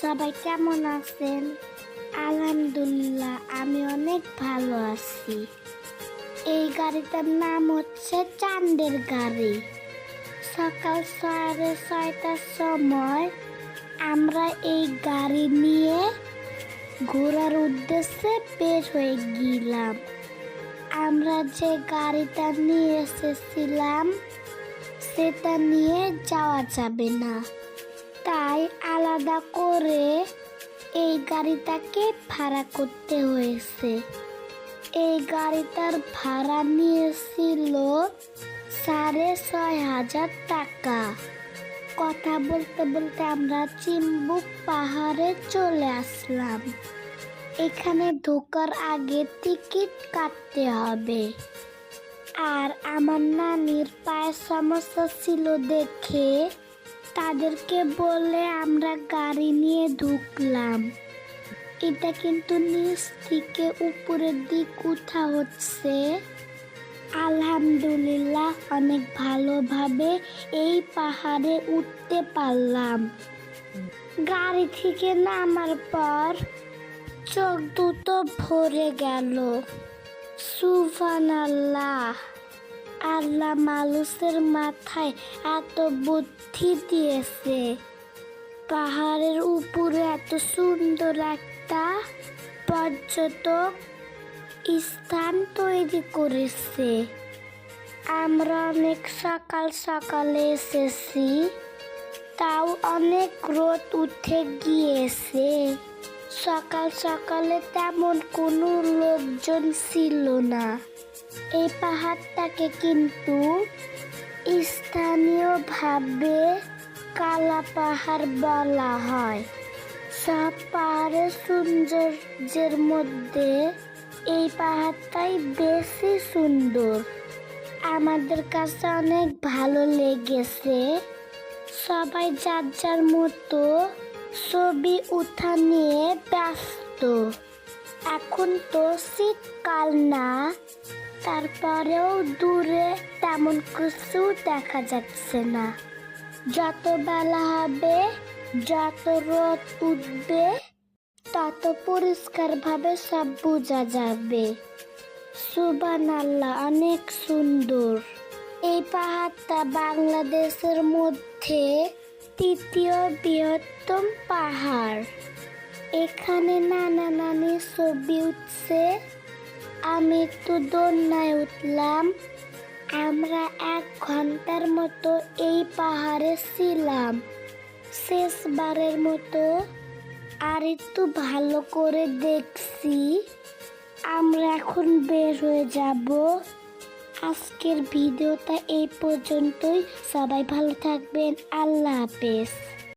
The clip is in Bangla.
সবাই কেমন আছেন আলহামদুলিল্লাহ আমি অনেক ভালো আছি এই গাড়িটার নাম হচ্ছে চান্দের গাড়ি সকাল সাড়ে ছয়টার সময় আমরা এই গাড়ি নিয়ে ঘোরার উদ্দেশ্যে বের হয়ে গেলাম আমরা যে গাড়িটা নিয়ে এসেছিলাম সেটা নিয়ে যাওয়া যাবে না তাই আলাদা করে এই গাড়িটাকে ভাড়া করতে হয়েছে। এই গাড়িটার ভাড়া নিয়েছিল সাড়ে ছয় হাজার টাকা। কথা বলতে বলতে আমরা চিম্বুক পাহাড়ে চলে আসলাম। এখানে ঢোকার আগে টিকিট কাটতে হবে। আর আমার নানির পায়ের সমস্যা ছিল দেখে তাদেরকে বলে আমরা গাড়ি নিয়ে ঢুকলাম। এটা কিন্তু নিচ থেকে উপরের দিক উঠা হচ্ছে। আলহামদুলিল্লাহ, অনেক ভালোভাবে এই পাহাড়ে উঠতে পারলাম। গাড়ি থেকে নামার পর চোখ দুটো ভরে গেল। সুফান আল্লাহ আল্লাহ মানুষের মাথায় এত বুদ্ধি দিয়েছে। পাহাড়ের উপরে এত সুন্দর একটা পর্যটক স্থান তৈরি করেছে। আমরা অনেক সকাল সকালে এসেছি, তাও অনেক রোদ উঠে গিয়েছে। সকাল সকালে তেমন কোনো লোকজন ছিল না। এই পাহাড়টাকে কিন্তু স্থানীয়ভাবে কালা পাহাড় বলা হয়। সব পাহাড়ের সৌন্দর্যের মধ্যে এই পাহাড়টাই বেশি সুন্দর। আমাদের কাছে অনেক ভালো লেগেছে। সবাই যার যার মতো ছবি উঠা নিয়ে ব্যস্ত। এখন তো শীতকাল না। তারপরেও দূরে তেমন কিছু দেখা যাচ্ছে না। যত বেলা হবে, যত রোদ উঠবে, তত পরিষ্কারভাবে সব বোঝা যাবে। সুবান আল্লাহ অনেক সুন্দর। এই পাহাড়টা বাংলাদেশের মধ্যে তৃতীয় বৃহত্তম পাহাড়। এখানে নানা নানি ছবি উঠছে। আমি একটু দোলনায় উঠলাম। আমরা এক ঘণ্টার মতো এই পাহাড়ে ছিলাম। শেষবারের মতো আর একটু ভালো করে দেখছি। আমরা এখন বের হয়ে যাব। আজকের ভিডিওটা এই পর্যন্তই। সবাই ভালো থাকবেন। আল্লাহ হাফেজ।